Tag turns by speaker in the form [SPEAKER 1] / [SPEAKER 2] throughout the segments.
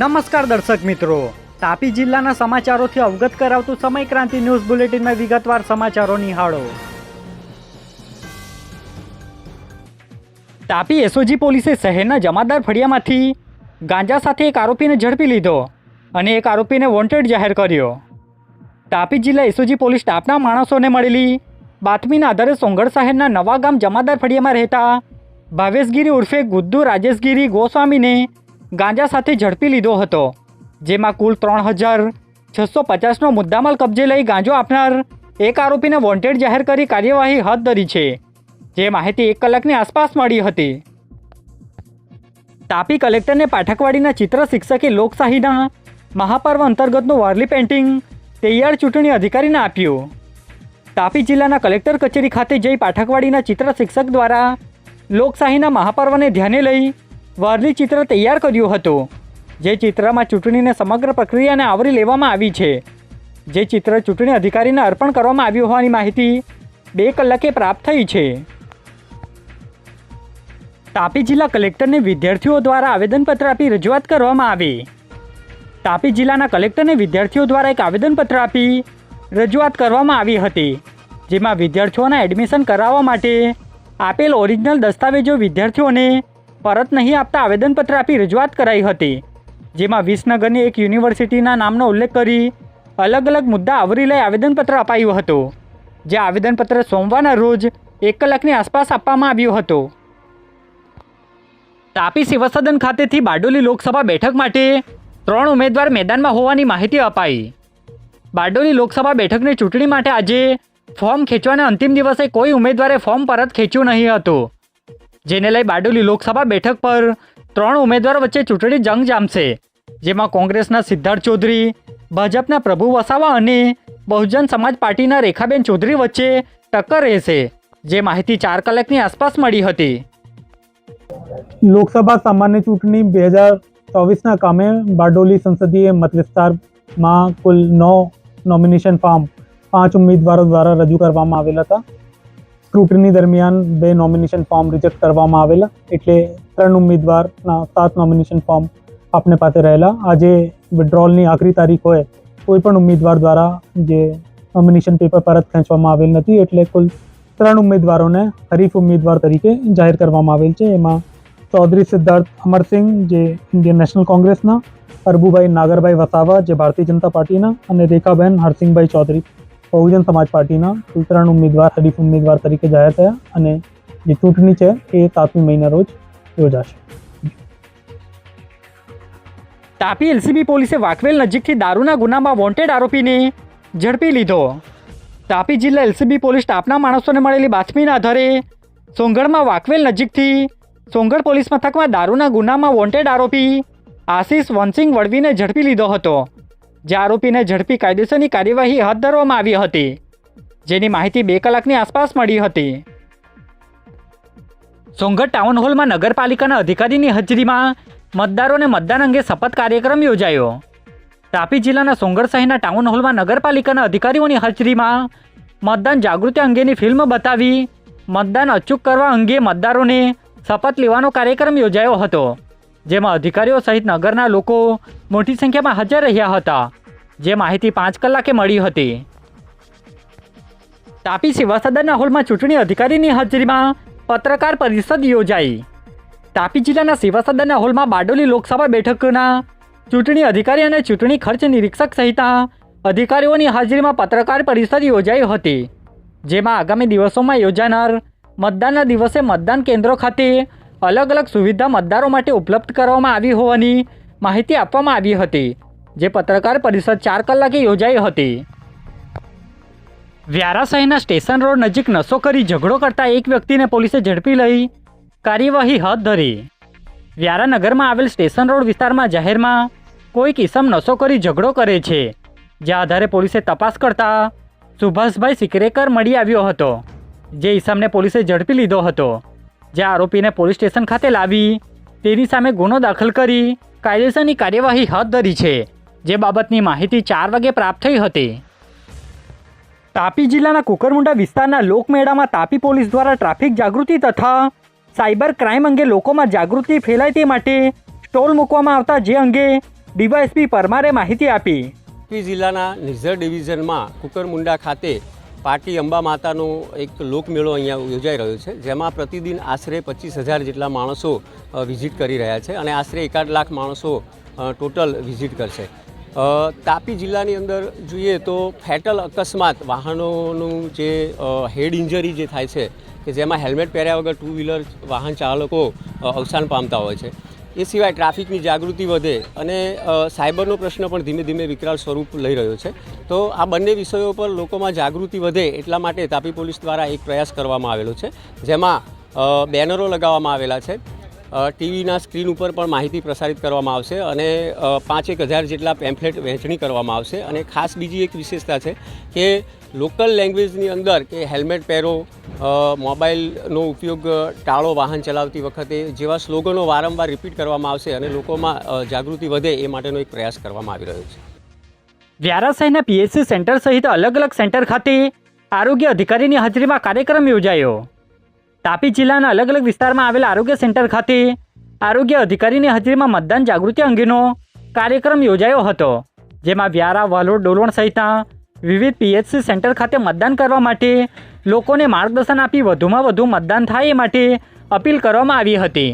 [SPEAKER 1] નમસ્કાર દર્શક મિત્રો. તાપી જિલ્લાના સમાચારોથી અવગત કરાવતું સમય ક્રાંતિ ન્યૂઝ બુલેટિનમાં વિગતવાર સમાચારો નિહાળો. તાપી એસઓજી પોલીસે શહેરના જમાદાર ફળિયામાંથી ગાંજા સાથે એક આરોપીને ઝડપી લીધો અને એક આરોપીને વોન્ટેડ જાહેર કર્યો. તાપી જિલ્લા એસઓજી પોલીસ સ્ટાફના માણસોને મળેલી બાતમીના આધારે સોંગઢ શહેરના નવા ગામ જમાદાર ફળિયામાં રહેતા ભાવેશગીરી ઉર્ફે ગુદ્દુ રાજેશગીરી ગોસ્વામીને ગાંજા સાથે ઝડપી લીધો હતો, જેમાં કુલ ત્રણ હજાર છસો પચાસનો મુદ્દામાલ કબજે લઈ ગાંજો આપનાર એક આરોપીને વોન્ટેડ જાહેર કરી કાર્યવાહી હાથ ધરી છે, જે માહિતી એક કલાકની આસપાસ મળી હતી. તાપી કલેક્ટરને પાઠકવાડીના ચિત્ર શિક્ષકે લોકશાહીના મહાપર્વ અંતર્ગતનું વારલી પેઇન્ટિંગ તૈયાર ચૂંટણી અધિકારીને આપ્યું. તાપી જિલ્લાના કલેક્ટર કચેરી ખાતે જઈ પાઠકવાડીના ચિત્ર શિક્ષક દ્વારા લોકશાહીના મહાપર્વને ધ્યાને લઈ વારલી ચિત્ર તૈયાર કર્યું હતું. જે ચિત્રમાં ચૂંટણીને સમગ્ર પ્રક્રિયાને આવરી લેવામાં આવી છે. જે ચિત્ર ચૂંટણી અધિકારીને અર્પણ કરવામાં આવ્યું હોવાની માહિતી બે કલાકે પ્રાપ્ત થઈ છે. તાપી જિલ્લા કલેક્ટરને વિદ્યાર્થીઓ દ્વારા આવેદનપત્ર આપી રજૂઆત કરવામાં આવી. તાપી જિલ્લાના કલેક્ટરને વિદ્યાર્થીઓ દ્વારા એક આવેદનપત્ર આપી રજૂઆત કરવામાં આવી હતી, જેમાં વિદ્યાર્થીઓના એડમિશન કરાવવા માટે આપેલ ઓરિજિનલ દસ્તાવેજો વિદ્યાર્થીઓને પરત નહીં આપતા આવેદનપત્ર આપી રજૂઆત કરાઈ હતી, જેમાં વિસનગરની એક યુનિવર્સિટીના નામનો ઉલ્લેખ કરી અલગ અલગ મુદ્દા આવરી લઈ આવેદનપત્ર અપાયું હતું, જે આવેદનપત્ર સોમવારના રોજ એક કલાકની આસપાસ આપવામાં આવ્યું હતું. તાપી શિવસદન ખાતેથી બારડોલી લોકસભા બેઠક માટે ત્રણ ઉમેદવાર મેદાનમાં હોવાની માહિતી અપાઈ. બારડોલી લોકસભા બેઠકની ચૂંટણી માટે આજે ફોર્મ ખેંચવાના અંતિમ દિવસે કોઈ ઉમેદવારે ફોર્મ પરત ખેંચ્યું નહીં હતું. જેને લઈ બારડોલી લોકસભા બેઠક પર ત્રણ ઉમેદવાર વચ્ચે ચૂંટણી જંગ જામશે, જેમાં કોંગ્રેસના સિદ્ધાર્થ ચૌધરી, ભાજપના પ્રભુ વસાવા અને બહુજન સમાજ પાર્ટીના રેખાબેન ચૌધરી વચ્ચે ટક્કર રહેશે, જે માહિતી ચાર કલાકની આસપાસ મળી હતી.
[SPEAKER 2] લોકસભા સામાન્ય ચૂંટણી બે હજાર ચોવીસના કામે બારડોલી સંસદીય મતવિસ્તારમાં કુલ નવ નોમિનેશન ફોર્મ પાંચ ઉમેદવારો દ્વારા રજૂ કરવામાં આવેલા હતા. સ્ક્રુટની દરમિયાન બે નોમિનેશન ફોર્મ રિજેક્ટ કરવામાં આવેલા. એટલે ત્રણ ઉમેદવારના સાત નોમિનેશન ફોર્મ આપને પાસે રહેલા. આજે વિડ્રોલની આખરી તારીખ હોય, કોઈ પણ ઉમેદવાર દ્વારા જે નોમિનેશન પેપર પરત ખેંચવામાં આવેલ નથી. એટલે કુલ ત્રણ ઉમેદવારોને હરીફ ઉમેદવાર તરીકે જાહેર કરવામાં આવેલ છે. એમાં ચૌધરી સિદ્ધાર્થ અમરસિંહ, જે ઇન્ડિયન નેશનલ કોંગ્રેસના અરબુભાઈ નાગરભાઈ વસાવા, જે ભારતીય જનતા પાર્ટીના, અને રેખાબેન હરસિંહભાઈ ચૌધરી. બહુજન સમાજ પાર્ટીના ત્રણ ઉમેદવાર હરીફ ઉમેદવાર તરીકે જાહેર થયા અને જે ચૂંટણી છે એ સાતમી મહિના રોજ યોજાશે.
[SPEAKER 1] તાપી એલસીબી પોલીસે વાકવેલ નજીકથી દારૂના ગુનામાં વોન્ટેડ આરોપીને ઝડપી લીધો. તાપી જિલ્લા એલસીબી પોલીસ સ્ટાફના માણસોને મળેલી બાતમીના આધારે સોંગઢમાં વાકવેલ નજીકથી સોંગળ પોલીસ મથકમાં દારૂના ગુનામાં વોન્ટેડ આરોપી આશીષ વનસિંગ વળવીને ઝડપી લીધો હતો. જે આરોપીને ઝડપી કાયદેસરની કાર્યવાહી હાથ ધરવામાં આવી હતી, જેની માહિતી બે કલાકની આસપાસ મળી હતી. સોંગઢ ટાઉન હોલમાં નગરપાલિકાના અધિકારીની હાજરીમાં મતદારોને મતદાન અંગે શપથ કાર્યક્રમ યોજાયો. તાપી જિલ્લાના સોંગઢ શહેરના ટાઉન હોલમાં નગરપાલિકાના અધિકારીઓની હાજરીમાં મતદાન જાગૃતિ અંગેની ફિલ્મ બતાવી મતદાન અચૂક કરવા અંગે મતદારોને શપથ લેવાનો કાર્યક્રમ યોજાયો હતો. જેમાં અધિકારીઓ સહિત નગરના લોકો મોટી સંખ્યામાં હાજર રહ્યા હતા. જે માહિતી પાંચ કલાકે મળી હતી. તાપી સેવા હોલમાં ચૂંટણી અધિકારીની હાજરીમાં પત્રકાર પરિષદ યોજાઈ. તાપી જિલ્લાના સેવા હોલમાં બારડોલી લોકસભા બેઠકના ચૂંટણી અધિકારી અને ચૂંટણી ખર્ચ નિરીક્ષક સહિતના અધિકારીઓની હાજરીમાં પત્રકાર પરિષદ યોજાઈ હતી. જેમાં આગામી દિવસોમાં યોજાનાર મતદાનના દિવસે મતદાન કેન્દ્રો ખાતે અલગ અલગ સુવિધા મતદારો માટે ઉપલબ્ધ કરવામાં આવી હોવાની માહિતી આપવામાં આવી હતી, જે પત્રકાર પરિષદ ચાર કલાકે યોજાઈ હતી. વ્યારા શહેરના સ્ટેશન રોડ નજીક નશો કરી ઝઘડો કરતા એક વ્યક્તિને પોલીસે ઝડપી લઈ કાર્યવાહી હાથ ધરી. વ્યારા નગરમાં આવેલ સ્ટેશન રોડ વિસ્તારમાં જાહેરમાં કોઈ કિસમ નશો કરી ઝઘડો કરે છે, જે આધારે પોલીસે તપાસ કરતા સુભાષભાઈ સિકરેકર મળી આવ્યો હતો, જે ઈસમને પોલીસે ઝડપી લીધો હતો. જે આરોપીને પોલીસ સ્ટેશન ખાતે લાવી. તેની સામે ગુનો દાખલ કરી. કાયદેસરની કાર્યવાહી હાથ ધરી છે. જે બાબતની માહિતી ચાર વાગે પ્રાપ્ત થઈ હતી. તાપી જિલ્લાના કુકરમુંડા વિસ્તારના લોકમેળામાં તાપી પોલીસ દ્વારા ટ્રાફિક જાગૃતિ તથા સાયબર ક્રાઇમ અંગે લોકોમાં જાગૃતિ ફેલાય તે માટે સ્ટોલ મૂકવામાં આવતા જે અંગે ડીવાયએસપી પરમારે માહિતી આપી.
[SPEAKER 3] તાપી જિલ્લાના નિઝર ડિવિઝનમાં કુકરમુંડા ખાતે પાટી અંબા માતાનો એક લોકમેળો અહીંયા યોજાઈ રહ્યો છે, જેમાં પ્રતિદિન આશરે પચીસ હજાર જેટલા માણસો વિઝિટ કરી રહ્યા છે અને આશરે એકાદ લાખ માણસો ટોટલ વિઝિટ કરશે. તાપી જિલ્લાની અંદર જોઈએ તો ફેટલ અકસ્માત વાહનોનું જે હેડ ઇન્જરી જે થાય છે, કે જેમાં હેલ્મેટ પહેર્યા વગર ટુ વ્હીલર વાહન ચાલકો અવસાન પામતા હોય છે. એ સિવાય ટ્રાફિકની જાગૃતિ વધે અને સાયબરનો પ્રશ્ન પણ ધીમે ધીમે વિકરાળ સ્વરૂપ લઈ રહ્યો છે. તો આ બંને વિષયો પર લોકોમાં જાગૃતિ વધે એટલા માટે તાપી પોલીસ દ્વારા એક પ્રયાસ કરવામાં આવેલો છે, જેમાં બેનરો લગાવવામાં આવેલા છે. ટીવીના સ્ક્રીન ઉપર પણ માહિતી પ્રસારિત કરવામાં આવશે અને પાંચેક હજાર જેટલા પેમ્ફલેટ વહેંચણી કરવામાં આવશે. અને ખાસ બીજી એક વિશેષતા છે કે લોકલ લેંગ્વેજની અંદર કે હેલ્મેટ પહેરો મોબાઈલનો ઉપયોગ ટાળો વાહન ચલાવતી વખતે જેવા સ્લોગનો વારંવાર રિપીટ કરવામાં આવશે અને લોકોમાં જાગૃતિ વધે એ માટેનો એક પ્રયાસ કરવામાં આવી રહ્યો છે.
[SPEAKER 1] વ્યારાસાઈના પીએસસી સેન્ટર સહિત અલગ અલગ સેન્ટર ખાતે આરોગ્ય અધિકારીની હાજરીમાં કાર્યક્રમ યોજાયો. તાપી જિલ્લાના અલગ અલગ વિસ્તારમાં આવેલા આરોગ્ય સેન્ટર ખાતે આરોગ્ય અધિકારીની હાજરીમાં મતદાન જાગૃતિ અંગેનો કાર્યક્રમ યોજાયો હતો, જેમાં વ્યારા, વાલોડ, ડોલવણ સહિતના વિવિધ પીએચસી સેન્ટર ખાતે મતદાન કરવા માટે લોકોને માર્ગદર્શન આપી વધુમાં વધુ મતદાન થાય એ માટે અપીલ કરવામાં આવી હતી,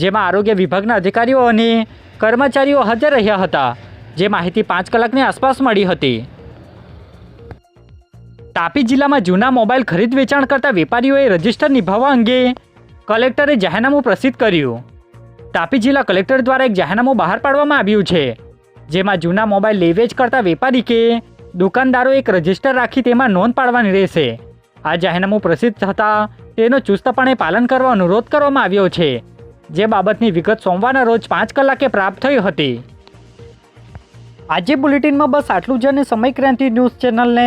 [SPEAKER 1] જેમાં આરોગ્ય વિભાગના અધિકારીઓ અને કર્મચારીઓ હાજર રહ્યા હતા, જે માહિતી પાંચ કલાકની આસપાસ મળી હતી. તાપી જિલ્લામાં જૂના મોબાઈલ ખરીદ વેચાણ કરતા વેપારીઓએ રજિસ્ટર નિભાવવા અંગે કલેક્ટરે જાહેરનામું પ્રસિદ્ધ કર્યું. તાપી જિલ્લા કલેક્ટર દ્વારા એક જાહેરનામું બહાર પાડવામાં આવ્યું છે, જેમાં જૂના મોબાઈલ લેવેચ કરતા વેપારી કે દુકાનદારો એક રજિસ્ટર રાખી તેમાં નોંધ પાડવાની રહેશે. આ જાહેરનામું પ્રસિદ્ધ થતાં તેનો ચુસ્તપણે પાલન કરવા અનુરોધ કરવામાં આવ્યો છે, જે બાબતની વિગત સોમવારના રોજ પાંચ કલાકે પ્રાપ્ત થઈ હતી. આજે બુલેટિનમાં બસ આટલું જ અને સમય ક્રાંતિ ન્યૂઝ ચેનલને